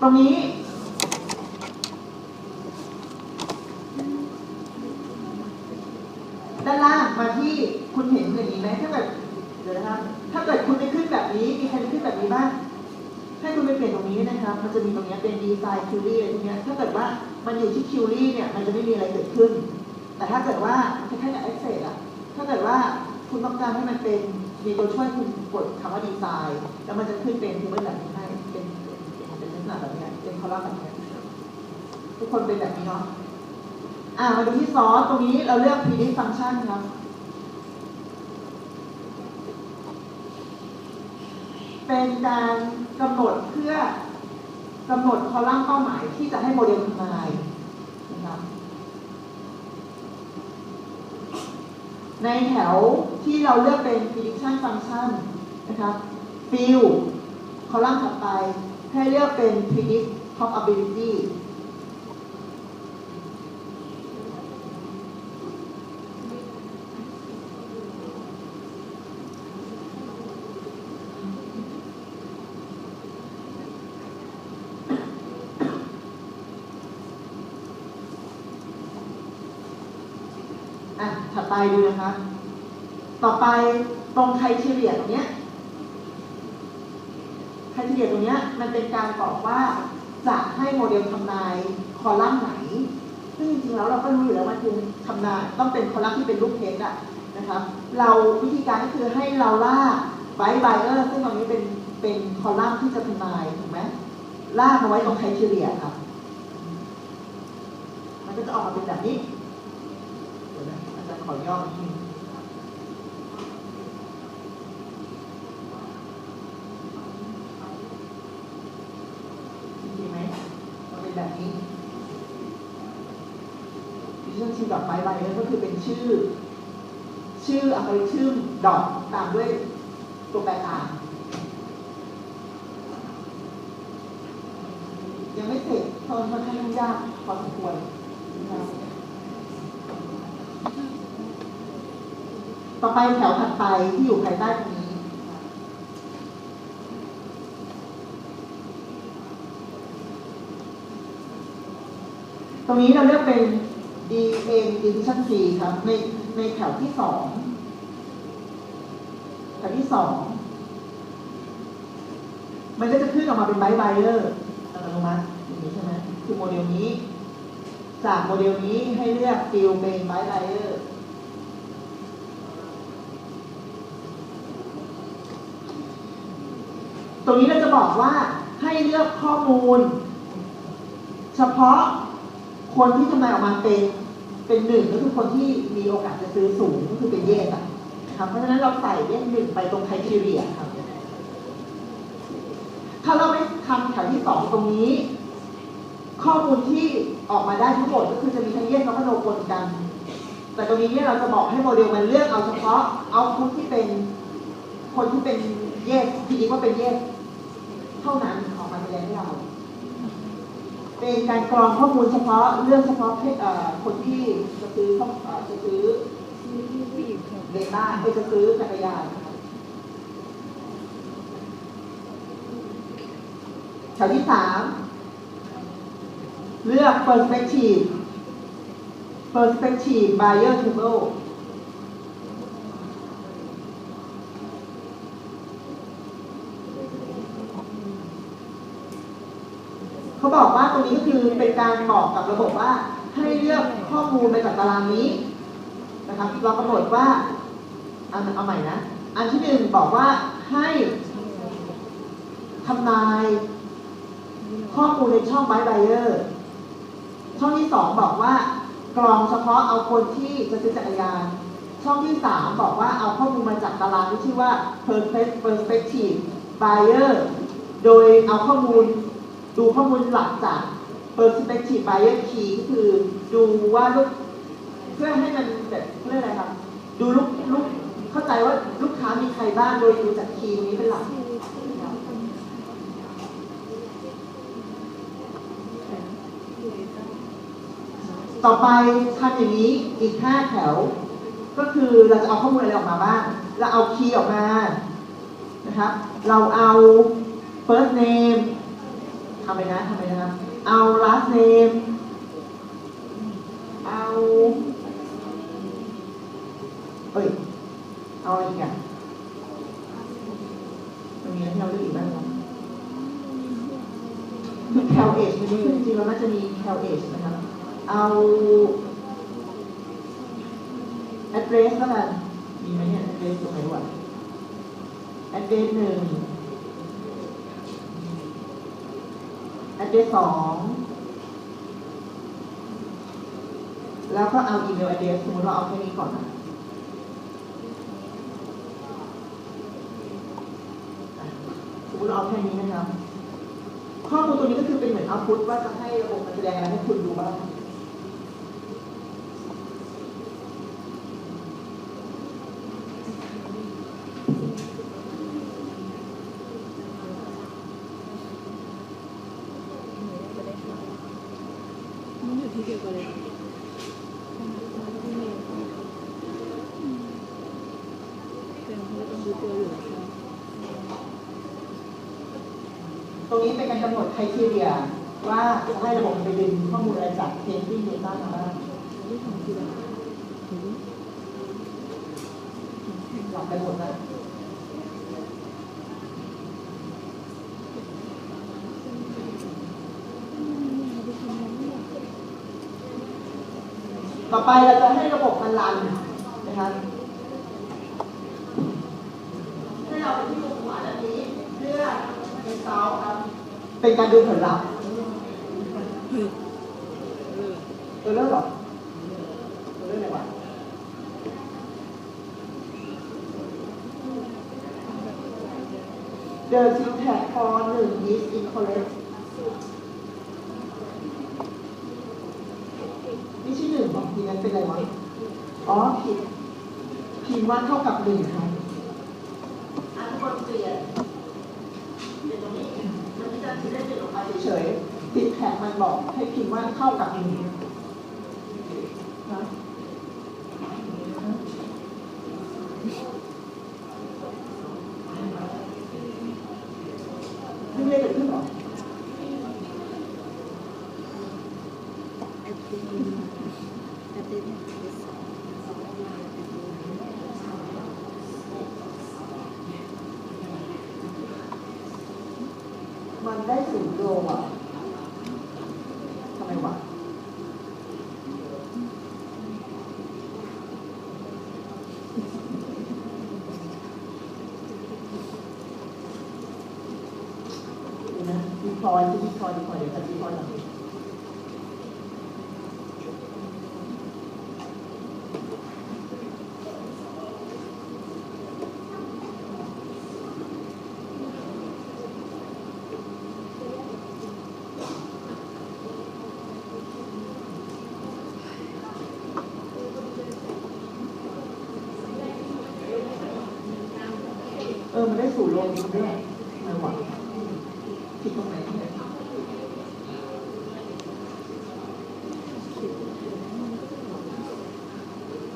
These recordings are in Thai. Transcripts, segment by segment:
ตรงนี้ ด้านล่างมาที่คุณเห็นอย่างนี้ไหมถ้าเกิดเดี๋ยวนะครับ ถ้าเกิดคุณไปขึ้นแบบนี้มีใครไปขึ้นแบบนี้บ้างให้คุณไปเปลี่ยนตรงนี้นะครับ มันจะมีตรงนี้เป็นดีไซน์คิวรี่อะไรพวกนี้ถ้าเกิดว่ามันอยู่ที่คิวรี่เนี่ย มันจะไม่มีอะไรเกิดขึ้น แต่ถ้าเกิดว่าคล้ายๆกับ Access อะถ้าเกิดว่าคุณต้องการให้มันเป็นมีตัวช่วยคุณกดคำว่าดีไซน์ แล้วมันจะขึ้นเป็นที่เมื่อแบบนี้ให้เป็นเป็นเป็นลักษณะแบบเนี้ยเป็นคอลัมน์แบบนี้ทุกคนเป็นแบบนี้เนาะอ่ามาดูที่ซอสตรงนี้เราเลือก predict function ครับเป็นการกำหนดเพื่อกำหนดคอลัมน์เป้าหมายที่จะให้โมเดลทำนายนะครับในแถวที่เราเลือกเป็น prediction function นะครับ field คอลัมน์ถัดไปให้เลือกเป็น predict probability อะถัดไปดูนะคะ ต่อไปตรงไครเฉลี่ยตรงเนี้ยไครเฉลี่ยตรงเนี้ยมันเป็นการบอกว่า จะให้โมเดลทำนายคอลัมน์ไหน ซึ่งจริงๆแล้วเราก็รู้อยู่แล้วว่าคือทำนายต้องเป็นคอลัมน์ที่เป็นรูปเทสอะนะครับ เราวิธีการก็คือให้เราลากไบไบเออร์ซึ่งตรงนี้เป็นเป็นคอลัมน์ที่จะทำนายถูกไหมลากมาไว้ตรงไครเฉลี่ยครับ มันก็จะออกมาเป็นแบบนี้อาจารย์ขอย่อนิดนึงดีไหม แบบนี้ Vision Tree ดอกไม้ใบนี้ก็คือเป็นชื่อ ชื่ออัลกอริทึมดอกตามด้วยตัวแปรต่างยังไม่เสร็จเพราะมันค่อนข้างยุ่งยากพอสมควรต่อไปแถวถัดไปที่อยู่ภายใต้ตรงนี้ ตรงนี้เราเลือกเป็น D A Division C ครับ ในในแถวที่สองแถวที่สองมันก็จะขึ้นออกมาเป็นไบไบเลอร์อัตโนมัติอย่างนี้ใช่ไหมคือโมเดลนี้ จากโมเดลนี้ให้เลือกฟิลเป็นไบไบเลอร์ตรงนี้เราจะบอกว่าให้เลือกข้อมูล เฉพาะ คนที่ทำนาออกมาเป็นเป็นหนึ่งก็คือคนที่มีโอกาสจะซื้อสูงก็คือเป็นเยสอะนะครับเพราะฉะนั้นเราใส่เลขหนึ่งไปตรงไครทีเรียครับถ้าเราไม่ทำแถวที่สองตรงนี้ ข้อมูลที่ออกมาได้ทั้งหมดก็คือจะมีทั้งเยสและก็โนปนกัน แต่ตรงนี้เนี่ยเราจะบอกให้โมเดลมันเลือกเอาเฉพาะเอาพุทที่เป็นคนที่เป็นเยสทีนี้ว่าเป็นเยสเท่านั้นออกมาแสดงให้เรา เป็นการกรองข้อมูลเฉพาะเรื่องเฉพาะเอ่อคนที่จะซื้อข้อเอ่อจะซื้อเดต้าไปจะซื้อจักรยานแถวที่สามเลือก perspective perspective buyer table เขาบอกว่าตรงนี้ก็คือเป็นการบอกกับระบบว่าให้เลือกข้อมูลมาจากตารางนี้นะครับเรากำหนดว่าเอาเอาใหม่นะ อันที่หนึ่งบอกว่าให้ทำนายข้อมูลในช่องไบไบเออร์ช่องที่สองบอกว่ากรองเฉพาะเอาคนที่จะซื้อจักรยาน ช่องที่สามบอกว่าเอาข้อมูลมาจากตารางที่ชื่อว่า Perspec- perspective buyer โดยเอาข้อมูล ดูข้อมูลหลักจาก perspective buyer key ก็คือดูว่าลูกเพื่อให้มันแบบเรื่องอะไรครับดูลูกลูกเข้าใจว่าลูกค้ามีใครบ้างโดยดูจากคีย์นี้เป็นหลักต่อไปทำอย่างนี้อีก 5 แถว ก็คือเราจะเอาข้อมูลอะไรออกมาบ้างเราเอาคีย์ออกมานะครับ เราเอา first name ทำไปนะทำไปนะ เอา last name เอาเอ้ย เอาอะไรอีกอะมันมีอะไรที่เราเลือกอีกบ้างไหมมี cal age มันมีจริงๆเราน่าจะมี cal age นะครับ เอา address แล้วกัน มีไหมเนี่ย address ตรงไหนวะ address หนึ่ง address สองแล้วก็เอาอีเมลอเดรสสมมติเราเอาแค่นี้ก่อนนะสมมติเราเอาแค่นี้นะครับ ข้อมูลตัวนี้ก็คือเป็นเหมือนเอาพุทว่าจะให้ระบบมันแสดงอะไรให้คุณดูบ้างมันอยู่ที่เดียวกันเลยเป็นเขา ต้องดูตัวอยู่นะคะตรงนี้เป็นการกำหนดไครทีเรียว่าจะให้ระบบมันไปดึงข้อมูลอะไรจากเทนที่เดต้ามาบ้างที่ทำทีละหลับไปหมดนะ ต่อไปเราจะให้ระบบมันรันนะครับให้เราไปที่มุมขวาด้านนี้เพื่อเป็นเซาครับ เป็นการดูผลลัพธ์เออตัวเลือกหรอตัวเลือกอะไรวะ The syntax for หนึ่ง is incorrect ไม่ใช่หนึ่งห รอกทีนั้นเป็นอะไรวะ อ๋อผิดพิมพ์ว่าเท่ากับหนึ่งครับอันทุกคนเปลี่ยนเปลี่ยนตรงนี้มันจะทีได้เปลี่ยนออกมาเฉยๆติดแท็กมันบอกให้พิมพ์ว่าเท่ากับหนึ่งนะไม่ได้เกิดขึ้นหรอ มันได้สูงโลอะทำไมวะ เดี๋ยวนะดีพอยที่ดีพอยดีพอยเดี๋ยวจะดีพอยหลังนี้ เออมันได้ศูนย์โลจริงด้วยทำไมวะผิดตรงไหนเนี่ย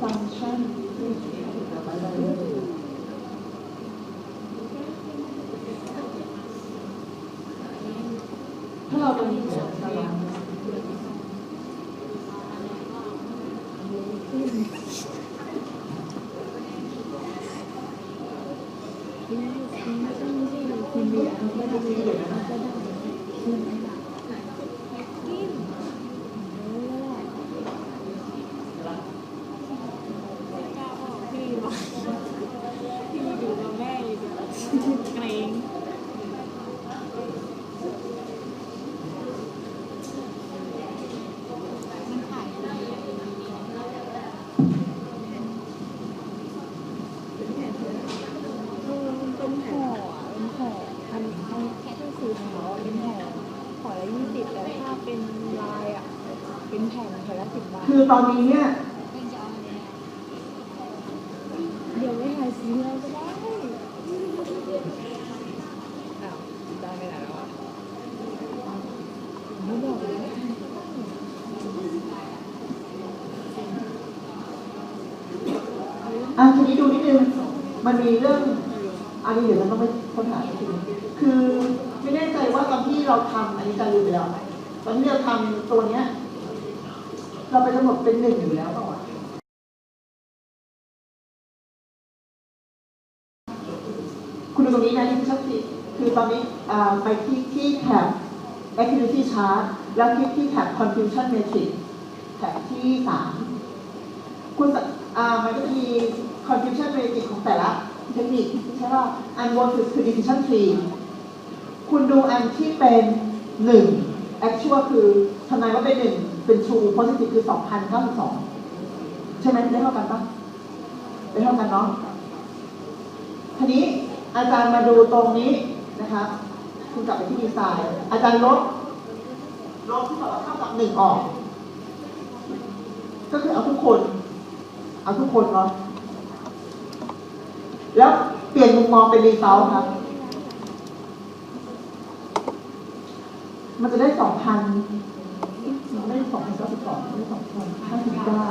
ฟังก์ชันที่เขียนกับอะได้เลยถ้าเราจะมีเสียงตาราง คุณเบียร์ ไม่ได้มีเดี๋ยวนะ ก็ได้กินเออพี่บอกพี่อยู่กับแม่อยู่เกรงมันถ่ายเออมันเป็นห่ออะเป็นห่ออันอันแค่สีขาวอะเป็นห่อห่อละยี่สิบแต่ถ้าเป็นลายอะ เป็นแผ่นแผ่นละสิบบาท คือ ตอนนี้เนี่ยเดี๋ยวไม่ถ่ายสีเราก็ได้อ้าวได้ไม่ได้แล้วอะไม่บอกเลยอะทีนี้ดูนิดนึง มันมีเรื่องอันนี้เดี๋ยวเราต้องไปค้นหาอีกทีนึงคือไม่แน่ใจว่าตอนที่เราทำอันนี้จะลืมไปแล้วตอนที่เราทำตัวเนี้ย เราไปกำหนดเป็นหนึ่งอยู่แล้วเปล่าวะคุณดูตรงนี้นะนี่คือชัดเจนคือตอนนี้ไปที่ที่แท็บ activity chart แล้วคลิกที่แท็บ confusion matrix แท็บที่สามคุณสะมันก็จะมี confusion matrix ของแต่ละเทคนิคใช่ป่ะอันบนคือคือ decision tree คุณดูอันที่เป็นหนึ่ง actual คือทำนายว่าเป็น หนึ่งเป็น true positive คือ 2,092 ใช่ไหมได้เท่ากันปะได้เท่ากันเนาะทีนี้อาจารย์มาดูตรงนี้นะครับคุณกลับไปที่ดีไซน์ อาจารย์ลบลบที่บอกว่าเท่ากับหนึ่งออก ก็คือเอาทุกคน เอาทุกคนเนาะแล้วเปลี่ยนมุมมองเป็นรีเซลครับ มันจะได้สองพัน มันไม่ได้สองพันเก้าสิบสองไม่ได้สองพันห้าสิบเก้า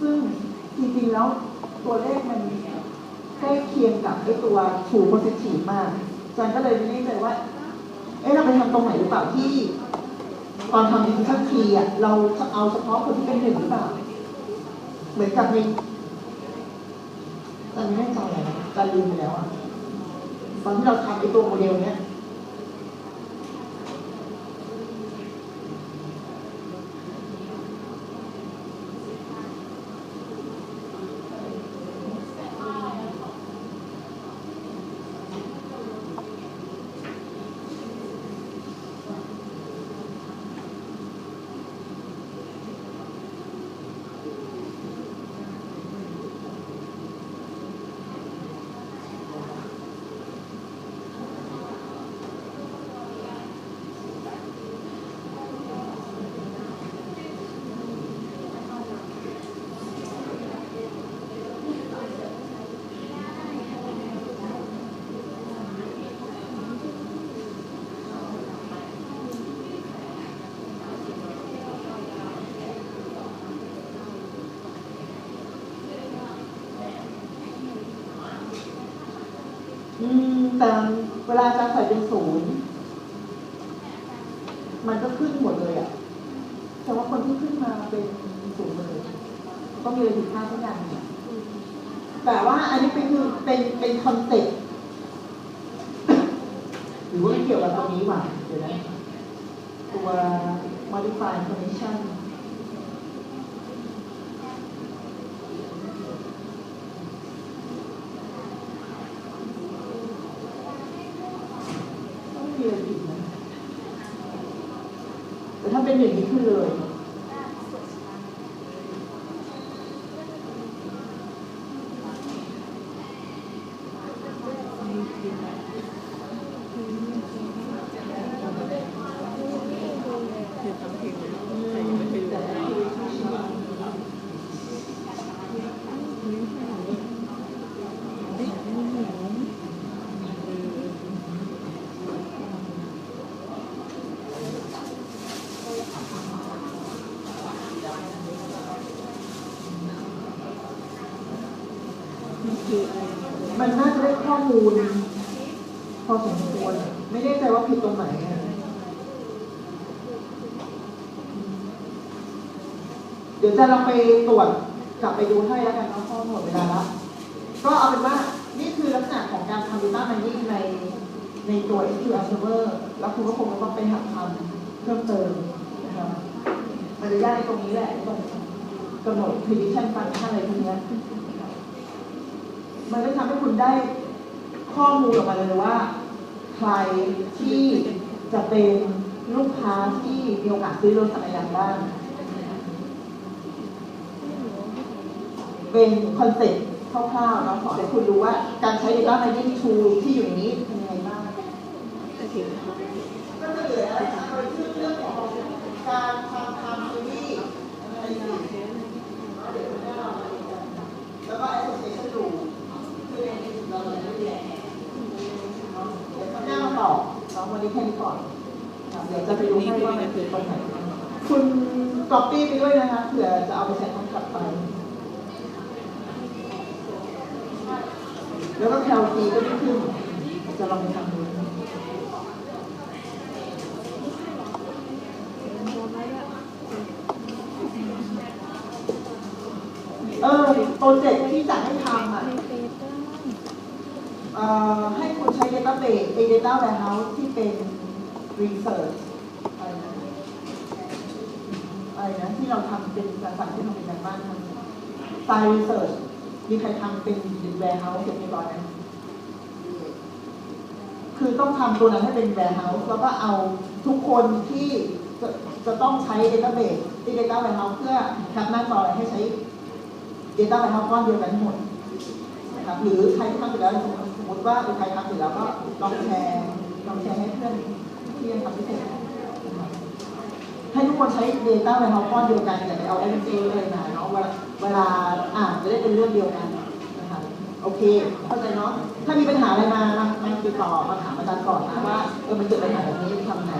ซึ่งจริงๆแล้วตัวเลขมันใกล้เคียงกับไอ้ตัว true positive มากจารย์ก็เลยไม่แน่ใจว่า เอ๊ะเราไปทำตรงไหนหรือเปล่าที่ ตอนทำ decision tree อะเราจะเอาเฉพาะคนที่เป็นหนึ่งหรือเปล่า เหมือนกับในอาจารย์ไม่แน่ใจอะนะจารย์ลืมไปแล้วอะตอนที่เราทำไอ้ตัวโมเดลเนี้ย อื มแต่เวลาอาจารย์ใส่เป็นศูนย์มันก็ขึ้นหมดเลยอะ แต่ว่าคนที่ขึ้นมาเป็นศูนย์เลยก็มีอะไรผิดพลาดทุกอย่างแต่ว่าอันนี้เป็นคอเป็นเป็นคอนเซ็ปต์หรือว่าเกี่ยวกับตัวนี้หว่าเดี๋ยวนะตัว modify information ก็ไม่มีอะไรผิดนะ แต่ถ้าเป็นอย่างนี้ขึ้นเลย คือฟังเพลงแต่ยังไม่เคยดู มันน่าจะได้ข้อมูล พอสมควร ไม่แน่ใจว่าผิดตรงไหนเดี๋ยวจะลองไปตรวจกลับไปดูให้แล้วกันเนาะเพราะหมดเวลาละก็เอาเป็นว่านี่คือลักษณะของการทำ data mining ในในตัว SQL Server แล้วคุณก็คงจะต้องไปหัดทำเพิ่มเติมนะครับมันจะยากตรงนี้แหละตรงกำหนด prediction function อะไรพวกนี้ มันก็ทำให้คุณได้ข้อมูลออกมาเลยว่า ใครที่จะเป็นลูกค้าที่มีโอกาสซื้อรถจักรยานบ้างเป็นคอนเซ็ปต์คร่าวๆเนาะขอให้คุณรู้ว่าการใช้ Data Mining Tool ที่อยู่ในนี้เป็นยังไงบ้างแต่ถึงก็จะเหลือเรื่องของการทำทำซีรีส์ นี้แค่นี้ก่อนเดี๋ยวจะไปรู้ให้ว่ามันคือปัญหาคุณก๊อปปี้ไปด้วยนะคะเผื่อจะเอาไปใช้คำกลับไป แล้วก็แคลซีก็ไม่ขึ้น จะลองไปทำดูเออโปรเจกต์ที่จะให้ทำอะ ให้คุณใช้ database ไอ้ data warehouse ที่เป็น research อะไรนะอะไรนะที่เราทำเป็นภาษาที่ทำเป็นการบ้านทำ science research มีใครทำเป็น warehouse เสร็จเรียบร้อยไหมคือต้องทำตัวนั้นให้เป็น warehouse แล้วก็เอาทุกคนที่จะจะต้องใช้ database ที่ data warehouse เพื่อแคปหน้าจอให้ใช้ data warehouse ก้อนเดียวกันหมด นะครับหรือใครที่ทำเสร็จแล้วสมมติสมมติว่าใครทำเสร็จแล้วก็ลองแชร์ลองแชร์ให้เพื่อนที่ยังทำไม่เสร็จให้ทุกคนใช้ Data ในห้องก้อนเดียวกันอย่าไปเอา m อ c อะไรมาเนาะเวลาเวลาอ่านจะได้เป็นเรื่องเดียวกันนะคะโอเคเข้าใจเนาะถ้ามีปัญหาอะไรมามาติดต่อมาถามอาจารย์ก่อนนะว่าเออมันเกิดปัญหาแบบนี้ทำไง